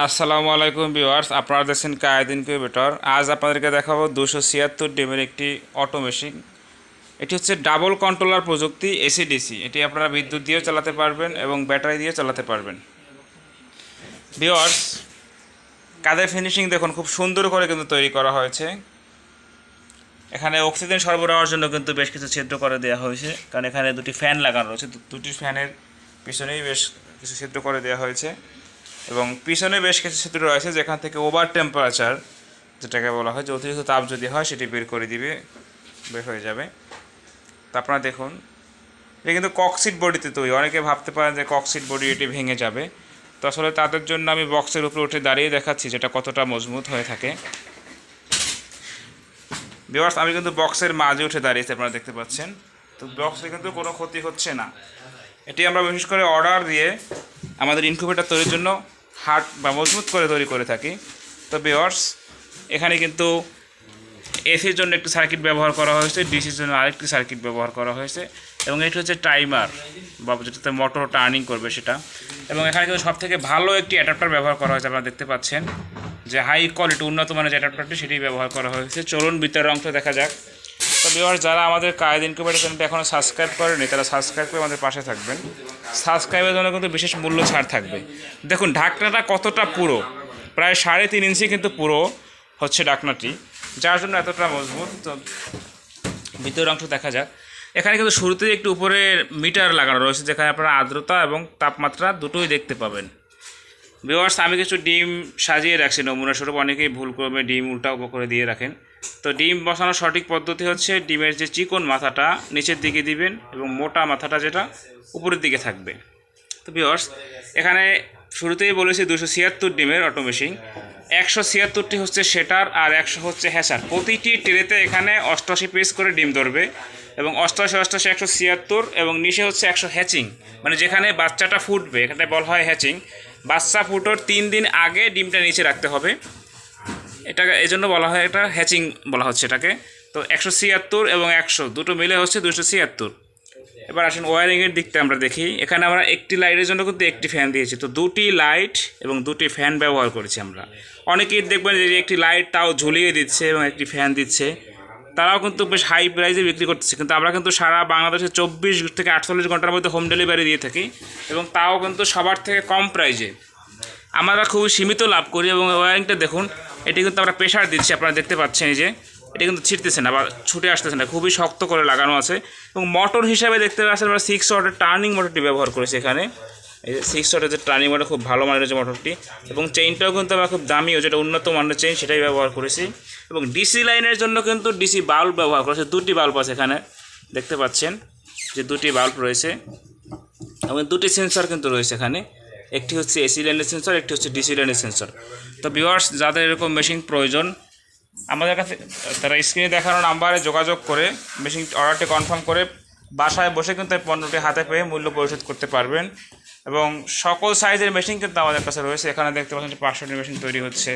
আসসালামু আলাইকুম ভিউয়ার্স, আপনারা দেখছেন কায়দিন কিউবেটর আজ আপনাদেরকে দেখাবো দুশো ছিয়াত্তর ডিমের একটি অটো মেশিন। এটি হচ্ছে ডাবল কন্ট্রোলার প্রযুক্তি এসিডিসি এটি আপনারা বিদ্যুৎ দিয়েও চালাতে পারবেন এবং ব্যাটারি দিয়ে চালাতে পারবেন। ভিউয়ার্স কাদের ফিনিশিং দেখুন, খুব সুন্দর করে কিন্তু তৈরি করা হয়েছে। এখানে অক্সিজেন সরবরাহের জন্য কিন্তু বেশ কিছু ছিদ্র করে দেওয়া হয়েছে, কারণ এখানে দুটি ফ্যান লাগানো রয়েছে। দুটি ফ্যানের পিছনেই বেশ কিছু ছিদ্র করে দেওয়া হয়েছে। এবং পিছনে বেশ কিছু ছিদ্র রয়েছে, যেখান থেকে ওভার টেম্পারেচার যেটাকে বলা হয় যে অতিরিক্ত তাপ যদি হয়, সেটি বের করে দিবে, বের হয়ে যাবে। তা আপনারা দেখুন, এটা কিন্তু ককসিট বডিতে তৈরি। অনেকে ভাবতে পারেন যে ককসিট বডি এটি ভেঙে যাবে। তো আসলে তাদের জন্য আমি বক্সের উপরে উঠে দাঁড়িয়ে দেখাচ্ছি যেটা কতটা মজবুত হয়ে থাকে। বিভার্স আমি কিন্তু বক্সের মাঝে উঠে দাঁড়িয়েছি, আপনারা দেখতে পাচ্ছেন। তো বক্সে কিন্তু কোনো ক্ষতি হচ্ছে না। এটি আমরা বিশেষ করে অর্ডার দিয়ে আমাদের ইনকিউবেটার তৈরির জন্য হার্ড বা মজবুত করে তৈরি করে থাকি। তো বিভার্স এখানে কিন্তু এসির জন্য একটি সার্কিট ব্যবহার করা হয়েছে ডিসির জন্য আরেকটি সার্কিট ব্যবহার করা হয়েছে এবং এটি হচ্ছে টাইমার বা যেটাতে মোটর টার্নিং করবে সেটা। এবং এখানে কিন্তু সব থেকে ভালো একটি অ্যাডাপ্টার ব্যবহার করা হয়েছে, আপনারা দেখতে পাচ্ছেন যে হাই কোয়ালিটি উন্নত মানের যে অ্যাডাপ্টারটি সেটি ব্যবহার করা হয়েছে। চলুন ভিতরের অংশ দেখা যাক। তো বিভার যারা আমাদের কায়দ ইনকিউবেটার চ্যানেলটি এখনও সাবস্ক্রাইব করেনি তারা সাবস্ক্রাইব করে আমাদের পাশে থাকবেন। সাবস্ক্রাইবের জন্য কিন্তু বিশেষ মূল্য ছাড় থাকবে। দেখুন, ঢাকনাটা কতটা পুরো? প্রায় সাড়ে তিন ইঞ্চি কিন্তু পুরো হচ্ছে ঢাকনাটি। যার জন্য এতটা মজবুত। তো ভিতরের অংশ দেখা যাক। এখানে কিন্তু শুরুতেই একটু উপরে মিটার লাগানো রয়েছে, যেখানে আপনারা আর্দ্রতা এবং তাপমাত্রা দুটোই দেখতে পাবেন। ভিওয়ার্স আমি কিছু ডিম সাজিয়ে রাখছি নমুনা স্বরূপ। অনেকেই ভুলক্রমে ডিম উল্টা করে দিয়ে রাখেন। তো ডিম বসানোর সঠিক পদ্ধতি হচ্ছে ডিমের যে চিকন মাথাটা নিচের দিকে দিবেন এবং মোটা মাথাটা যেটা উপরের দিকে থাকবে। তো ভিওয়ার্স এখানে শুরুতেই বলেছি দুশো ছিয়াত্তর ডিমের অটো মেশিন একশো ছিয়াত্তরটি হচ্ছে সেটার আর একশো হচ্ছে হ্যাসার প্রতিটি ট্রেতে এখানে অষ্টআশি পিস করে ডিম ধরবে এবং অষ্টআশি অষ্টআশি, একশো ছিয়াত্তর এবং নিচে হচ্ছে একশো হ্যাচিং। মানে যেখানে বাচ্চাটা ফুটবে এখানে বলা হয় হ্যাচিং। বাচ্চা ফুটোর তিন দিন আগে ডিমটা নিচে রাখতে হবে। এটাকে এই জন্য বলা হয় এটা হ্যাচিং বলা হচ্ছে এটাকে। তো একশো ছিয়াত্তর এবং একশো, দুটো মিলে হচ্ছে দুশো ছিয়াত্তর। এবার আসেন ওয়ারিংয়ের দিকটা আমরা দেখি। এখানে আমরা একটি লাইটের জন্য কিন্তু একটি ফ্যান দিয়েছি। তো দুটি লাইট এবং দুটি ফ্যান ব্যবহার করেছি আমরা। অনেকেই দেখবেন যে একটি লাইট তাও ঝুলিয়ে দিচ্ছে এবং একটি ফ্যান দিচ্ছে। তারাও কিন্তু বেশ হাই প্রাইসে বিক্রি করতেছে। কিন্তু আমরা কিন্তু সারা বাংলাদেশে চব্বিশ থেকে আটচল্লিশ ঘণ্টার মধ্যে হোম ডেলিভারি দিয়ে থাকি এবং তাও কিন্তু সবার থেকে কম প্রাইজে আমরা খুবই সীমিত লাভ করি এবং ওয়ারিংটা দেখুন, এটি কিন্তু আমরা প্রেশার দিচ্ছি, আপনারা দেখতে পাচ্ছেন এই যে। এটা কিন্তু ছিটতেছে না বা ছুটে আসতেছে না, খুবই শক্ত করে লাগানো আছে। এবং মোটর হিসাবে দেখতে পাচ্ছেন আমরা সিক্স ওয়াটের টার্নিং মোটরটি ব্যবহার করেছি এখানে। এই সিক্স ওয়াটের যে টার্নিং মোটর খুব ভালো মানের যে মোটরটি এবং চেইনটাও কিন্তু আমরা খুব দামিও যেটা উন্নত মানের চেইন সেটাই ব্যবহার করেছি। এবং ডিসি লাইনের জন্য কিন্তু ডিসি বাল্ব ব্যবহার করেছে দুটি বাল্ব আছে এখানে, দেখতে পাচ্ছেন যে দুটি বাল্ব রয়েছে। এবং দুটি সেন্সর কিন্তু রয়েছে এখানে। একটি হচ্ছে এসি লাইনের সেন্সর একটি হচ্ছে ডিসি লাইনের সেন্সর তো ভিউয়ার্স যাদের এরকম মেশিন প্রয়োজন আমাদের কাছে, তারা স্ক্রিনে দেখানো নাম্বারে যোগাযোগ করে মেশিন অর্ডারটি কনফার্ম করে বাসায় বসে কিন্তু এই পণ্যটি হাতে পেয়ে মূল্য পরিশোধ করতে পারবেন এবং সকল সাইজের মেশিন কিন্তু আমাদের কাছে রয়েছে। এখানে দেখতে পাচ্ছেন পাঁচশোটি মেশিন তৈরি হচ্ছে।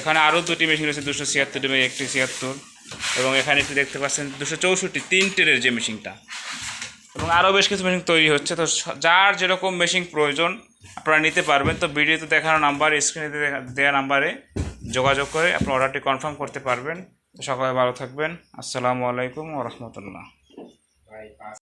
এখানে আরও দুটি মেশিন রয়েছে, দুশো ছিয়াত্তর এবং একটি ছিয়াত্তর। এবং এখানে একটি দেখতে পাচ্ছেন দুশো চৌষট্টি তিন টেরের যে মেশিনটা এবং আরও বেশ কিছু মেশিন তৈরি হচ্ছে। তো যার যেরকম মেশিন প্রয়োজন, আপনারা নিতে পারবেন। তো ভিডিওতে দেখানো নাম্বার স্ক্রিনে দেওয়া নাম্বারে যোগাযোগ করে আপনি অর্ডারটি কনফার্ম করতে পারবেন। সকালে ভালো থাকবেন। আসসালামু আলাইকুম ও